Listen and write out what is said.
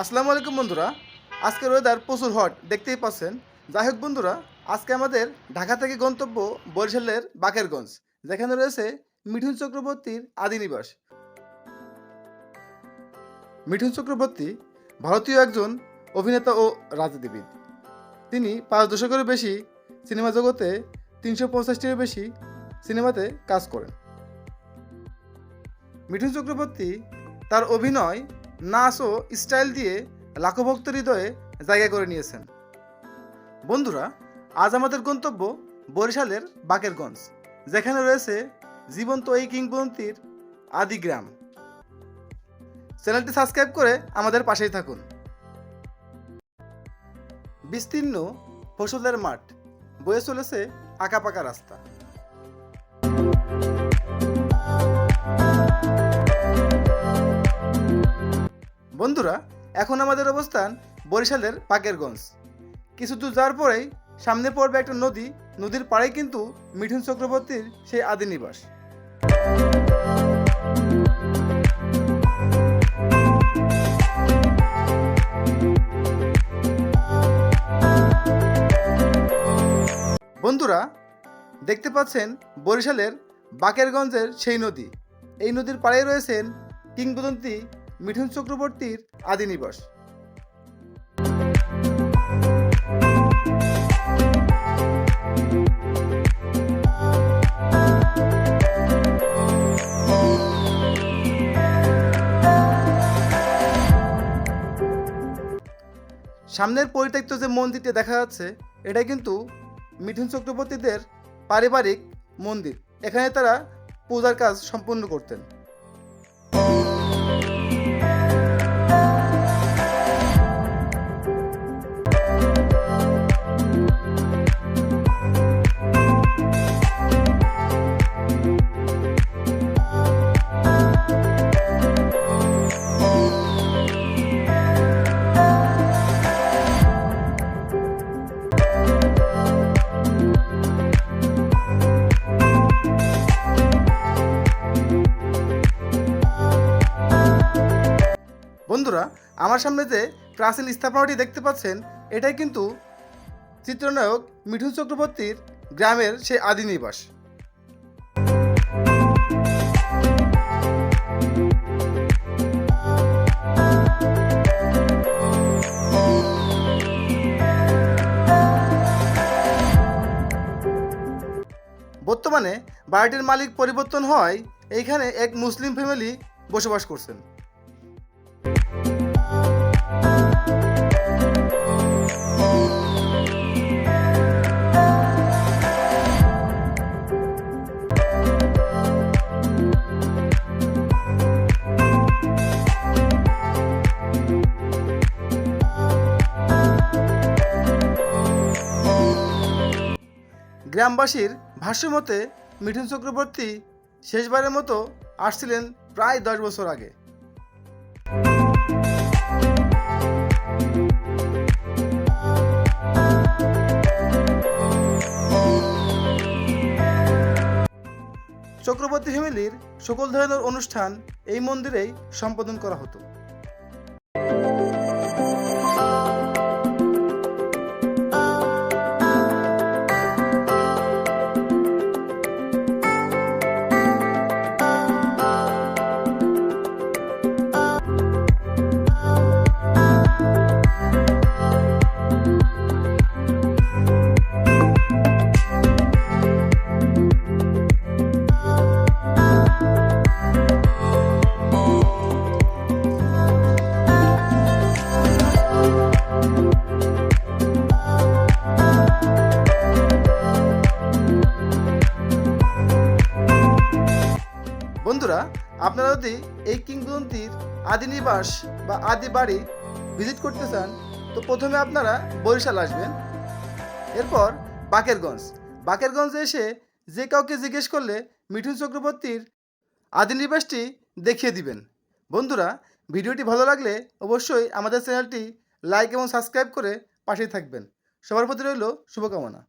আসসালামু আলাইকুম বন্ধুরা। আজকের ওয়েদার প্রচুর হট দেখতেই পাচ্ছেন। যাই হোক বন্ধুরা, আজকে আমাদের ঢাকা থেকে গন্তব্য বরিশালের বাকেরগঞ্জ, যেখানে রয়েছে মিঠুন চক্রবর্তীর আদি নিবাস। মিঠুন চক্রবর্তী ভারতীয় একজন অভিনেতা ও রাজনীতিবিদ। তিনি পাঁচ দশকেরও বেশি সিনেমা জগতে তিনশো পঞ্চাশটিরও বেশি সিনেমাতে কাজ করেন। মিঠুন চক্রবর্তী তার অভিনয় নাচ ও স্টাইল দিয়ে লাখো ভক্তের হৃদয়ে জায়গা করে নিয়েছেন। বন্ধুরা, আজ আমাদের গন্তব্য বরিশালের বাকেরগঞ্জ, যেখানে রয়েছে জীবন্ত এই কিংবদন্তির আদি গ্রাম। চ্যানেলটি সাবস্ক্রাইব করে আমাদের পাশেই থাকুন। বিস্তীর্ণ ফসলের মাঠ, বয়ে চলেছে আঁকাপাকা রাস্তা। বন্ধুরা, এখন আমাদের অবস্থান বরিশালের পাকেরগঞ্জ। কিছু দূর যাওয়ার পরেই সামনে পড়বে একটা নদী। নদীর পাড়েই কিন্তু মিঠুন চক্রবর্তীর সেই আদি নিবাস। বন্ধুরা, দেখতে পাচ্ছেন বরিশালের বাকেরগঞ্জের সেই নদী। এই নদীর পাড়ে রয়েছেন কিংবদন্তি মিঠুন চক্রবর্তীর আদি নিবাস। সামনের পরিত্যক্ত যে মন্দিরটি দেখা যাচ্ছে এটা কিন্তু মিঠুন চক্রবর্তীদের পারিবারিক মন্দির। এখানে তারা পূজার কাজ সম্পূর্ণ করতেন। বন্ধুরা, আমার সামনে যে প্রাচীন স্থাপনাটি দেখতে পাচ্ছেন, এটাই কিন্তু চিত্রনায়ক মিঠুন চক্রবর্তীর গ্রামের সে আদি নিবাস। বর্তমানে বাড়িটির মালিক পরিবর্তন হয় এইখানে এক মুসলিম ফ্যামিলি বসবাস করছেন। গ্রামবাসীর ভাষ্যমতে মিঠুন চক্রবর্তী শেষবারের মতো আসছিলেন প্রায় দশ বছর আগে। চক্রবর্তী ফ্যামিলির সকল ধরনের অনুষ্ঠান এই মন্দিরেই সম্পাদন করা হতো। বন্ধুরা আপনারা যদি এই কিংবদন্তির আদি নিবাস বা আদি বাড়ি ভিজিট করতে চান, তো প্রথমে আপনারা বরিশাল আসবেন। এরপর বাকেরগঞ্জ। বাকেরগঞ্জে এসে যে কাউকে জিজ্ঞেস করলে মিঠুন চক্রবর্তীর আদি নিবাসটি দেখিয়ে দিবেন। বন্ধুরা, ভিডিওটি ভালো লাগলে অবশ্যই আমাদের চ্যানেলটি লাইক এবং সাবস্ক্রাইব করে পাশেই থাকবেন। সবার প্রতি রইল শুভকামনা।